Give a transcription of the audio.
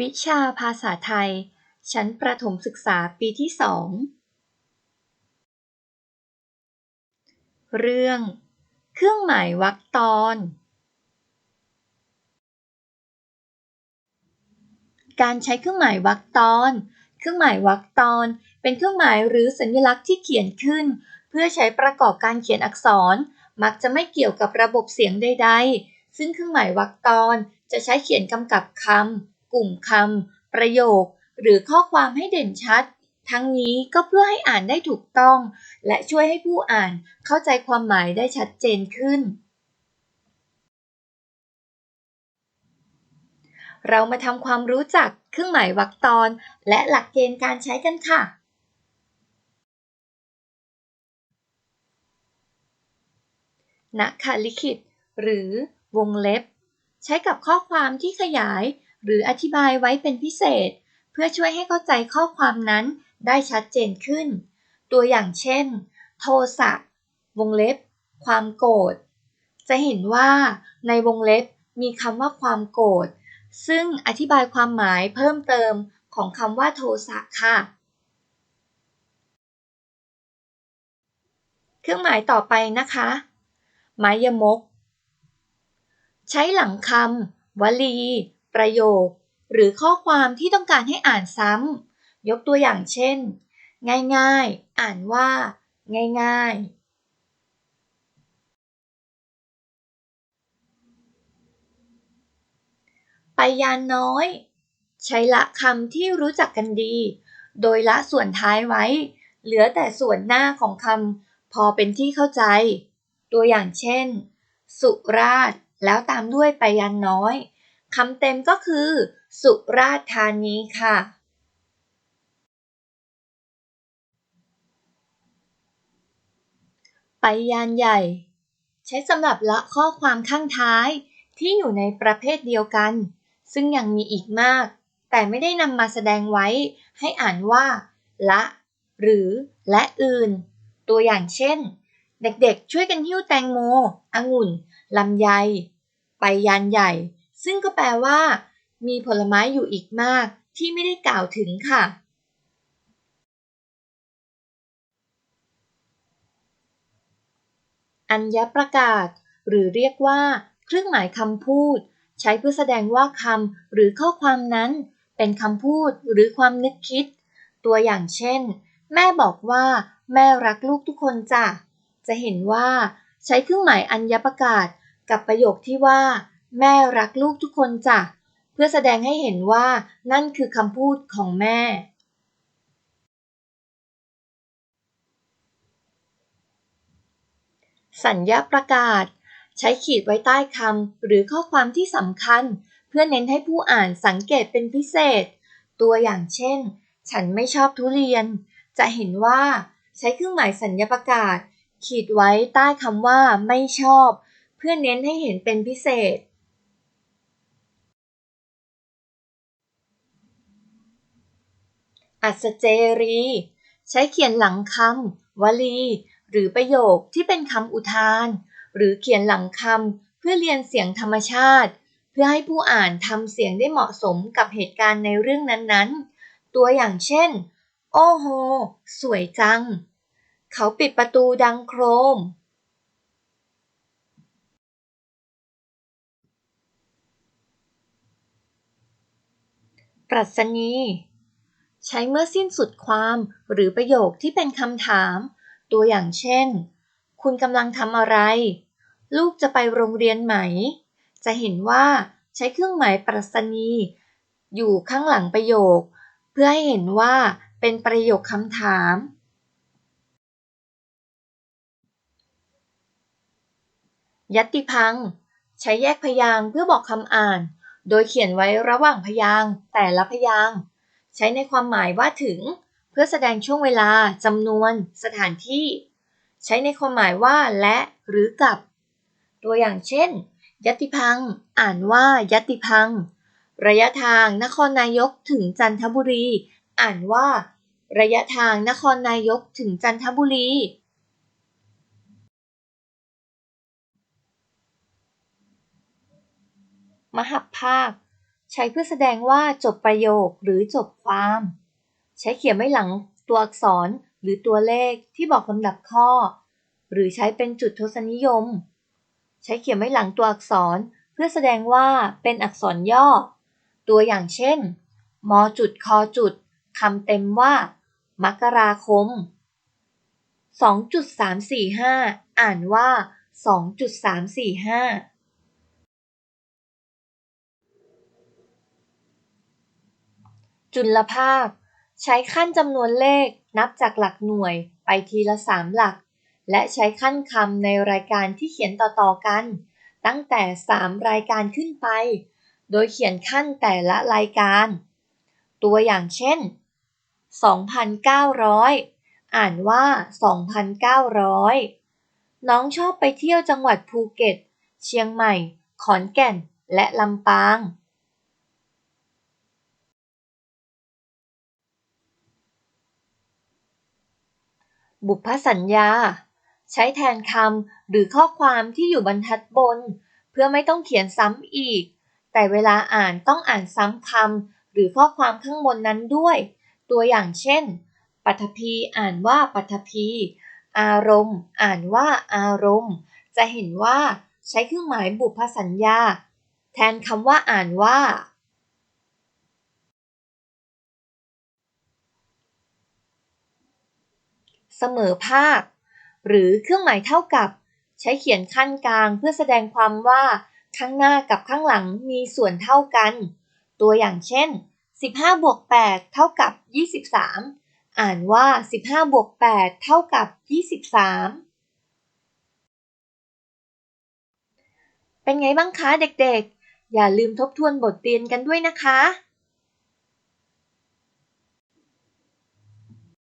วิชาภาษาไทย ชั้นประถมศึกษาปีที่สอง เรื่อง เครื่องหมายวรรคตอน การใช้เครื่องหมายวรรคตอน เครื่องหมายวรรคตอน เป็นเครื่องหมายหรือสัญลักษณ์ที่เขียนขึ้น เพื่อใช้ประกอบการเขียนอักษร มักจะไม่เกี่ยวกับระบบเสียงใด ๆ ซึ่งเครื่องหมายวรรคตอนจะใช้เขียนกำกับคำ กลุ่มคำ ประโยค หรือข้อความให้เด่นชัด ทั้งนี้ก็เพื่อให้อ่านได้ถูกต้อง และช่วยให้ผู้อ่านเข้าใจความหมายได้ชัดเจนขึ้น เรามาทำความรู้จักเครื่องหมายวรรคตอน และหลักเกณฑ์การใช้กันค่ะนักคลิขิต หรือวงเล็บ ใช้กับข้อความที่ขยาย หรืออธิบายไว้เป็นพิเศษ เพื่อช่วยให้เข้าใจข้อความนั้นได้ชัดเจนขึ้น ตัวอย่างเช่น โทสะ วงเล็บ ความโกรธ จะเห็นว่าในวงเล็บมีคำว่าความโกรธ ซึ่งอธิบายความหมายเพิ่มเติมของคำว่าโทสะค่ะ เครื่องหมายต่อไปนะคะไม้ยมก ใช้หลังคำวลี ประโยค หรือข้อความที่ต้องการให้อ่านซ้ำ ยกตัวอย่างเช่น ง่ายๆ อ่านว่า ง่ายๆไปยานน้อย ใช้ละคำที่รู้จักกันดี โดยละส่วนท้ายไว้ เหลือแต่ส่วนหน้าของคำพอเป็นที่เข้าใจ ตัวอย่างเช่น สุราษฎร์แล้วตามด้วยไปยันน้อย คำเต็มก็คือ สุราษฎร์ธานีค่ะ ไปยานใหญ่ ใช้สำหรับละข้อความข้างท้ายที่อยู่ในประเภทเดียวกัน ซึ่งยังมีอีกมาก แต่ไม่ได้นำมาแสดงไว้ ให้อ่านว่า ละ หรือ และอื่น ตัวอย่างเช่น เด็กๆ ช่วยกันหิ้วแตงโม องุ่นลำไย ไปยานใหญ่ ซึ่งก็แปลว่า มีผลไม้อยู่อีกมากที่ไม่ได้กล่าวถึงค่ะ อัญญประกาศ หรือเรียกว่า เครื่องหมายคำพูด ใช้เพื่อแสดงว่าคำหรือข้อความนั้น เป็นคำพูดหรือความนึกคิด ตัวอย่างเช่น แม่บอกว่า แม่รักลูกทุกคนจ้ะจะเห็นว่า ใช้เครื่องหมายอัญญประกาศ กับประโยคที่ว่า แม่รักลูกทุกคนจ้ะ เพื่อแสดงให้เห็นว่านั่นคือคำพูดของแม่ สัญญาประกาศ ใช้ขีดไว้ใต้คำหรือข้อความที่สำคัญ เพื่อเน้นให้ผู้อ่านสังเกตเป็นพิเศษ ตัวอย่างเช่น ฉันไม่ชอบทุเรียน จะเห็นว่า ใช้เครื่องหมายสัญญาประกาศ ขีดไว้ใต้คำว่าไม่ชอบ เพื่อเน้นให้เห็นเป็นพิเศษ อัศเจรี ใช้เขียนหลังคำวลี หรือประโยคที่เป็นคำอุทาน หรือเขียนหลังคำเพื่อเรียนเสียงธรรมชาติ เพื่อให้ผู้อ่านทำเสียงได้เหมาะสมกับเหตุการณ์ในเรื่องนั้นๆ ตัวอย่างเช่น โอ้โห สวยจัง เขาปิดประตูดังโครมปรัชนี ใช้เมื่อสิ้นสุดความหรือประโยคที่เป็นคำถาม ตัวอย่างเช่น คุณกำลังทำอะไร ลูกจะไปโรงเรียนไหม จะเห็นว่าใช้เครื่องหมายปรัชนีอยู่ข้างหลังประโยค เพื่อให้เห็นว่าเป็นประโยคคำถาม ยัตติพังใช้แยกพยางเพื่อบอกคำอ่าน โดยเขียนไว้ระหว่างพยางแต่ละพยาง ใช้ในความหมายว่าถึง เพื่อแสดงช่วงเวลาจำนวน สถานที่ ใช้ในความหมายว่าและหรือกับ ตัวอย่างเช่น ยติพัง อ่านว่ายติพัง ระยะทางนครนายกถึงจันทบุรี อ่านว่า ระยะทางนครนายกถึงจันทบุรีมหภาค ใช้เพื่อแสดงว่าจบประโยคหรือจบความ ใช้เขียนไว้หลังตัวอักษรหรือตัวเลขที่บอกลำดับข้อ หรือใช้เป็นจุดทศนิยม ใช้เขียนไว้หลังตัวอักษรเพื่อแสดงว่าเป็นอักษรย่อ ตัวอย่างเช่นมจุดคจุดคำเต็มว่า มกราคม 2.345 อ่านว่า 2.345 จุลภาค ใช้ขั้นจำนวนเลขนับจากหลักหน่วยไปทีละสามหลัก และใช้ขั้นคำในรายการที่เขียนต่อๆกัน ตั้งแต่ 3 รายการขึ้นไป โดยเขียนขั้นแต่ละรายการ ตัวอย่างเช่น 2,900 อ่านว่า 2,900 น้องชอบไปเที่ยวจังหวัดภูเก็ต เชียงใหม่ ขอนแก่น และลำปาง บุพสัญญา ใช้แทนคำหรือข้อความที่อยู่บรรทัดบน เพื่อไม่ต้องเขียนซ้ำอีก แต่เวลาอ่านต้องอ่านซ้ำคำหรือข้อความข้างบนนั้นด้วย ตัวอย่างเช่น ปัทภีอ่านว่าปัทภีอารมณ์ อ่านว่าอารมณ์ จะเห็นว่าใช้เครื่องหมายบุพสัญญา แทนคำว่าอ่านว่า เส มอภาค หรือเครื่องหมายเท่ากับ ใช้เขียนขั้นกลางเพื่อแสดงความว่าข้างหน้ากับข้างหลังมีส่วนเท่ากัน ตัวอย่างเช่น 15บวก8เท่ากับ 23 อ่านว่า 15บวก8เท่ากับ 23 เป็นไงบ้างคะเด็กๆ อย่าลืมทบทวนบทเรียนกันด้วยนะคะ